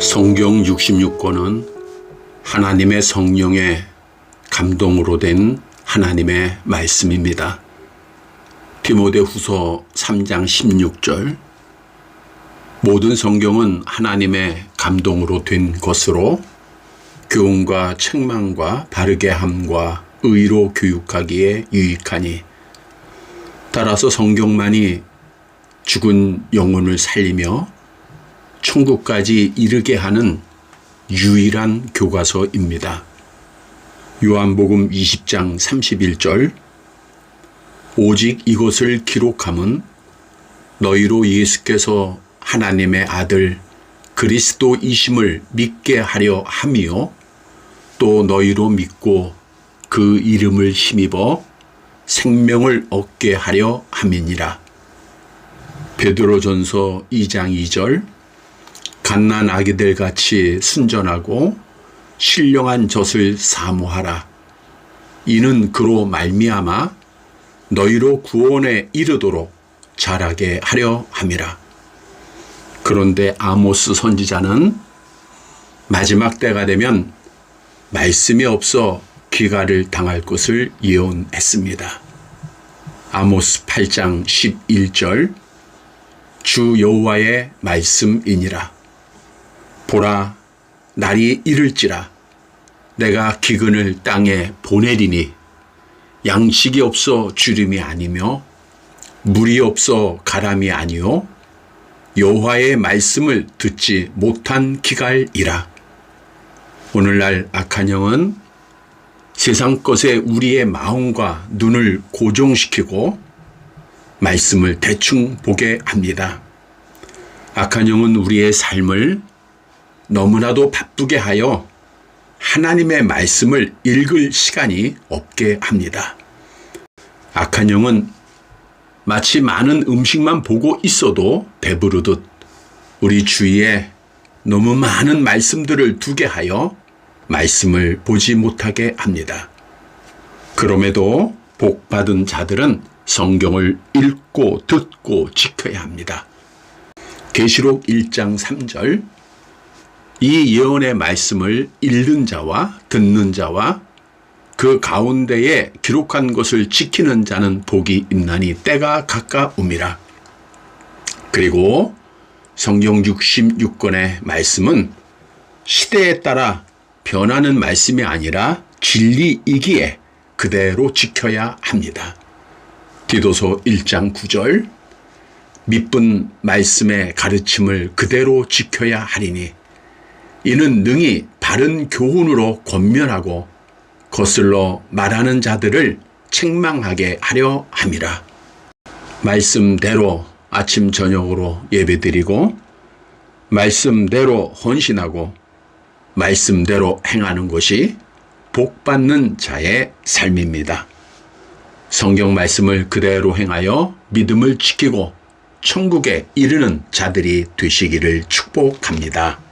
성경 66권은 하나님의 성령의 감동으로 된 하나님의 말씀입니다. 디모데 후서 3장 16절 모든 성경은 하나님의 감동으로 된 것으로 교훈과 책망과 바르게 함과 의로 교육하기에 유익하니 따라서 성경만이 죽은 영혼을 살리며 천국까지 이르게 하는 유일한 교과서입니다. 요한복음 20장 31절 오직 이것을 기록함은 너희로 예수께서 하나님의 아들 그리스도이심을 믿게 하려 함이요 또 너희로 믿고 그 이름을 힘입어 생명을 얻게 하려 함이니라. 베드로전서 2장 2절 갓난 아기들 같이 순전하고 신령한 젖을 사모하라. 이는 그로 말미암아 너희로 구원에 이르도록 자라게 하려 함이라. 그런데 아모스 선지자는 마지막 때가 되면 말씀이 없어 귀가를 당할 것을 예언했습니다. 아모스 8장 11절 주 여호와의 말씀이니라. 보라 날이 이를지라 내가 기근을 땅에 보내리니 양식이 없어 주림이 아니며 물이 없어 가람이 아니요 여호와의 말씀을 듣지 못한 기갈이라. 오늘날 악한 영은 세상 것에 우리의 마음과 눈을 고정시키고 말씀을 대충 보게 합니다. 악한 영은 우리의 삶을 너무나도 바쁘게 하여 하나님의 말씀을 읽을 시간이 없게 합니다. 악한 영은 마치 많은 음식만 보고 있어도 배부르듯 우리 주위에 너무 많은 말씀들을 두게 하여 말씀을 보지 못하게 합니다. 그럼에도 복 받은 자들은 성경을 읽고 듣고 지켜야 합니다. 계시록 1장 3절 이 예언의 말씀을 읽는 자와 듣는 자와 그 가운데에 기록한 것을 지키는 자는 복이 있나니 때가 가까움이라. 그리고 성경 66권의 말씀은 시대에 따라 변하는 말씀이 아니라 진리이기에 그대로 지켜야 합니다. 디도서 1장 9절 밑분 말씀의 가르침을 그대로 지켜야 하리니 이는 능히 바른 교훈으로 권면하고 거슬러 말하는 자들을 책망하게 하려 함이라. 말씀대로 아침 저녁으로 예배드리고 말씀대로 헌신하고 말씀대로 행하는 것이 복받는 자의 삶입니다. 성경 말씀을 그대로 행하여 믿음을 지키고 천국에 이르는 자들이 되시기를 축복합니다.